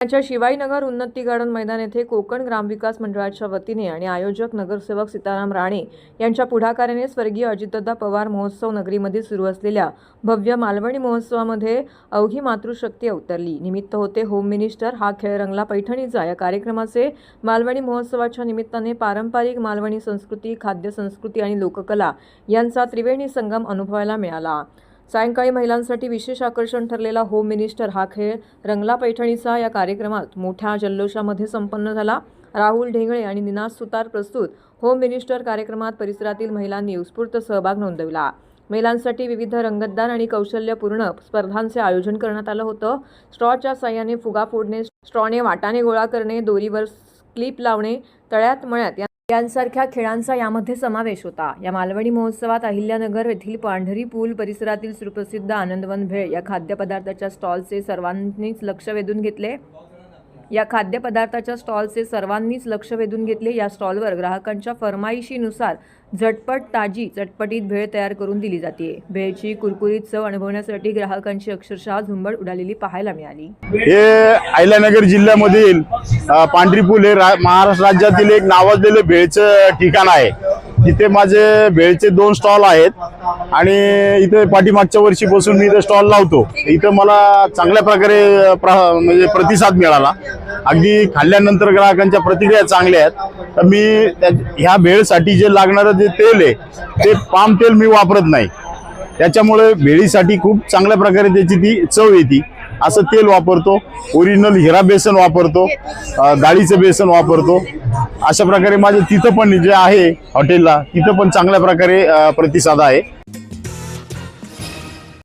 त्यांच्या शिवाईनगर उन्नती गार्डन मैदान येथे कोकण ग्रामविकास मंडळाच्या वतीने आणि आयोजक नगरसेवक सीताराम राणे यांच्या पुढाकाराने स्वर्गीय अजितदादा पवार महोत्सव नगरीमध्ये सुरू असलेल्या भव्य मालवणी महोत्सवामध्ये अवघी मातृशक्ती अवतरली. निमित्त होते होम मिनिस्टर हा खेळ रंगला पैठणीचा. या कार्यक्रमाचे मालवणी महोत्सवाच्या निमित्ताने पारंपरिक मालवणी संस्कृती खाद्य संस्कृती आणि लोककला यांचा त्रिवेणी संगम अनुभवायला मिळाला. सायंकाळी महिलांसाठी विशेष आकर्षण ठरलेला होम मिनिस्टर हा खेळ रंगला पैठणीचा. या कार्यक्रमात मोठ्या जल्लोषामध्ये संपन्न झाला. राहुल ढेंगळे आणि निनाद सुतार प्रस्तुत होम मिनिस्टर कार्यक्रमात परिसरातील महिलांनी उत्स्फूर्त सहभाग नोंदविला. महिलांसाठी विविध रंगतदार आणि कौशल्यपूर्ण स्पर्धांचे आयोजन करण्यात आलं होतं. स्ट्रॉच्या साह्याने फुगा फोडणे स्ट्रॉने वाटाने गोळा करणे दोरीवर क्लिप लावणे तळ्यात मळ्यात या- यांसारख्या खेळांचा यामध्ये समावेश होता. या मालवणी महोत्सवात अहिल्यानगर येथील पांढरी पूल परिसरातील सुप्रसिद्ध आनंदवन भेळ या खाद्यपदार्थाच्या स्टॉलचे सर्वांनीच लक्ष वेधून घेतले. या खाद्यपदार्थाच्या स्टॉलचे सर्वांनीच लक्ष वेधून घेतले. या स्टॉलवर ग्राहकांच्या फरमाईशीनुसार झटपट ताजी चटपटीत भेळ तयार करून दिली जाते. भेळची कुरकुरीत चव अनुभवण्यासाठी ग्राहकांची अक्षरशः झुंबड उडालेली पाहायला मिळाली. हे अहिल्यानगर जिल्ह्यामधील पांढरीपूल हे महाराष्ट्र राज्यातील एक नावाजलेलं भेळचं ठिकाण आहे. इथे माझे भेळचे दोन स्टॉल आहेत आणि इथे पाठीमागच्या वर्षीपासून मी इथे स्टॉल लावतो. इथं मला चांगल्या प्रकारे प्र- म्हणजे प्रतिसाद मिळाला. अगदी खाल्ल्यानंतर ग्राहकांच्या प्रतिक्रिया चांगल्या आहेत. तर मी त्या- ह्या भेळसाठी जे लागणारं जे तेल आहे ते पाम तेल मी वापरत नाही. त्याच्यामुळे भेळीसाठी खूप चांगल्या प्रकारे त्याची ती चव येते. असं तेल वापरतो ओरिजिनल हिरा बेसन वापरतो अ, डाळीचं बेसन वापरतो. अशा प्रकारे माझे तिथं पण जे आहे हॉटेलला तिथं पण चांगल्या प्रकारे प्रतिसाद आहे.